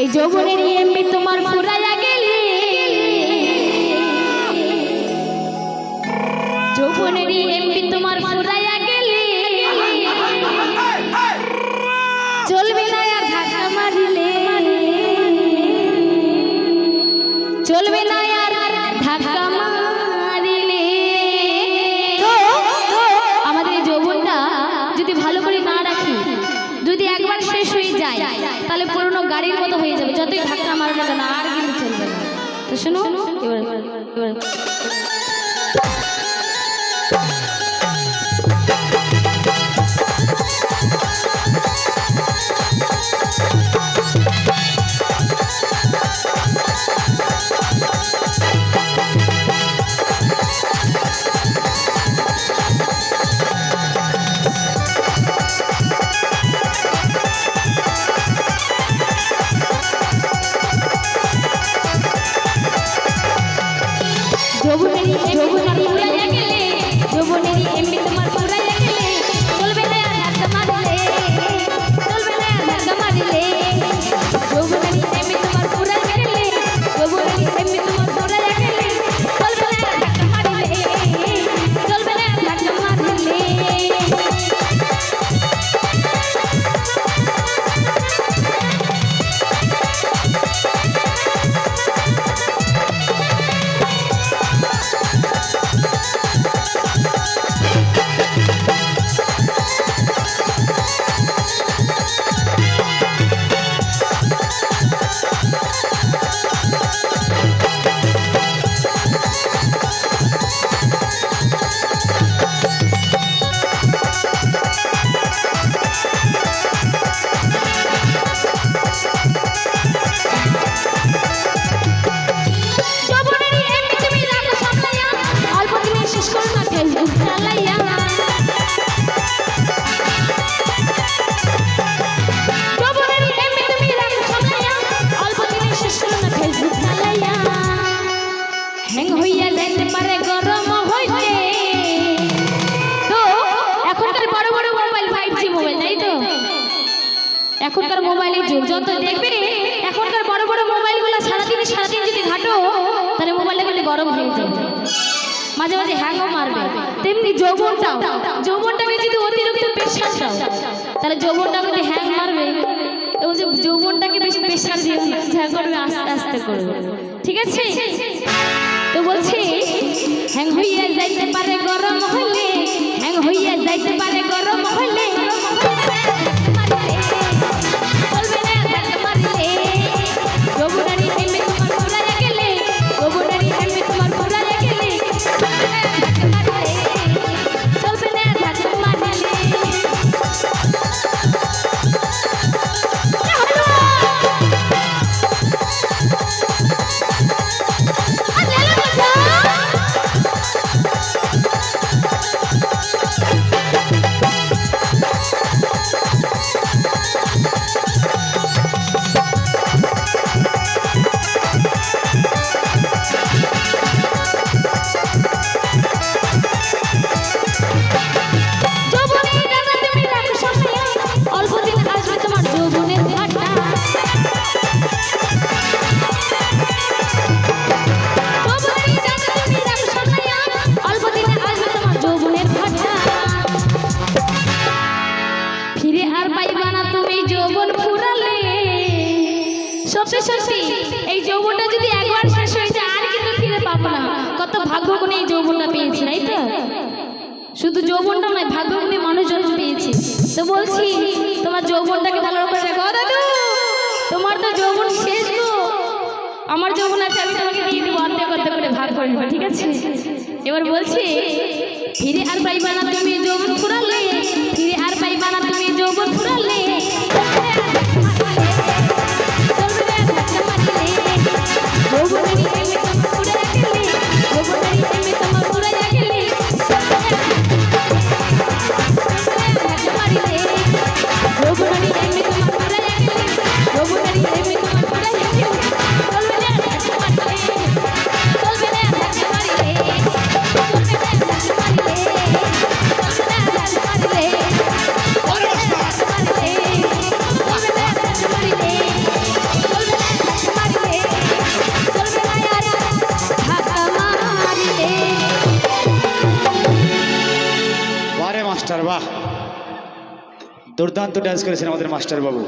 এই যৌবনের এমনি তোমার ফুরাইয়া গেলি। যৌবনের এমনি তোমার ফুরাইয়া গেলি। চলবে না আর ধাক্কা মারিলে। চলবে না আর ধাক্কা মারিলে। শেষ হয়ে যায়, তাহলে পুরনো গাড়ির মতো হয়ে যাবে। যতই ধাক্কা মারো না আর কিন্তু চলবে না। তো শোনো এবার এবার এখনকার মোবাইলের যুগ যত দেখবে এখনকার বড় বড় মোবাইলগুলো সারাদিন সারাদিন যদি ঘাটো তাহলে মোবাইলটা কিন্তু গরম হয়ে যাবে। মাঝে মাঝে হ্যাংও মারবে। তেমনি যৌবনটাও। যৌবনটাকে যদি অতিরিক্ত প্রেশার দাও তাহলে যৌবনটা যদি হ্যাং মারবে এবং যে যৌবনটাকে বেশি প্রেশার দিও না যা করবে আস্তে আস্তে করবে। ঠিক আছে? তো বলছি হ্যাং হইয়া যাইতে পারে গরম হইলে হ্যাং হইয়া যাইতে পারে সত্যি, এই যৌবনটা যদি একবার শেষ হয়ে যায়, আর কিন্তু ফিরে পাবো না। কত ভাগ্য করে এই যৌবনটা পেয়েছি, তাই তো? শুধু যৌবনটা নয়, ভাগ্য মানুষজন পেয়েছি। তো বলছি, তোমার যৌবনটাকে ভালো করে রাখো দাদু, তোমার তো যৌবন শেষ গো। আমার যৌবন আছে, আমি তোমাকে দিয়ে দেবো, অর্ধেক অর্ধেক করে ভাগ করে নেব, ঠিক আছে? এবার বলছি, ফিরে আর পাইবা না তুমি, যৌবন ফুরালে দুর্দান্ত ডান্স করেছেন আমাদের মাস্টার বাবু